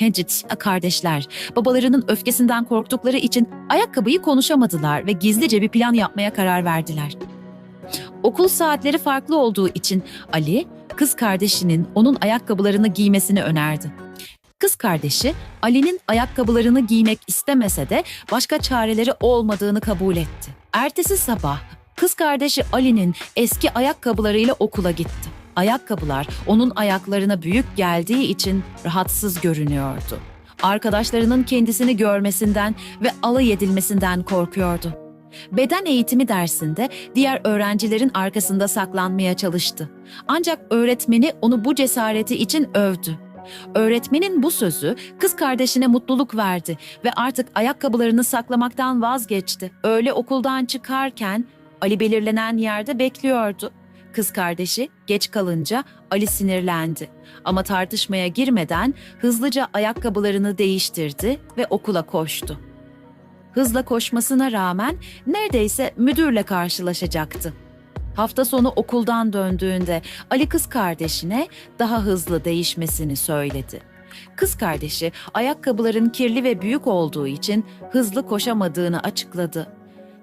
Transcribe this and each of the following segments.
Hedget kardeşler babalarının öfkesinden korktukları için ayakkabıyı konuşamadılar ve gizlice bir plan yapmaya karar verdiler. Okul saatleri farklı olduğu için Ali kız kardeşinin onun ayakkabılarını giymesini önerdi. Kız kardeşi Ali'nin ayakkabılarını giymek istemese de başka çareleri olmadığını kabul etti. Ertesi sabah kız kardeşi Ali'nin eski ayakkabılarıyla okula gitti. Ayakkabılar onun ayaklarına büyük geldiği için rahatsız görünüyordu. Arkadaşlarının kendisini görmesinden ve alay edilmesinden korkuyordu. Beden eğitimi dersinde diğer öğrencilerin arkasında saklanmaya çalıştı. Ancak öğretmeni onu bu cesareti için övdü. Öğretmenin bu sözü kız kardeşine mutluluk verdi ve artık ayakkabılarını saklamaktan vazgeçti. Öyle okuldan çıkarken Ali belirlenen yerde bekliyordu. Kız kardeşi geç kalınca Ali sinirlendi. Ama tartışmaya girmeden hızlıca ayakkabılarını değiştirdi ve okula koştu. Hızla koşmasına rağmen neredeyse müdürle karşılaşacaktı. Hafta sonu okuldan döndüğünde Ali kız kardeşine daha hızlı değişmesini söyledi. Kız kardeşi ayakkabıların kirli ve büyük olduğu için hızlı koşamadığını açıkladı.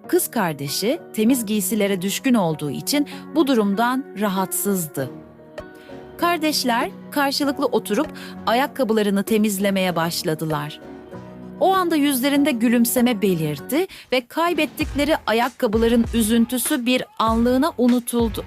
Kız kardeşi temiz giysilere düşkün olduğu için bu durumdan rahatsızdı. Kardeşler karşılıklı oturup ayakkabılarını temizlemeye başladılar. O anda yüzlerinde gülümseme belirdi ve kaybettikleri ayakkabıların üzüntüsü bir anlığına unutuldu.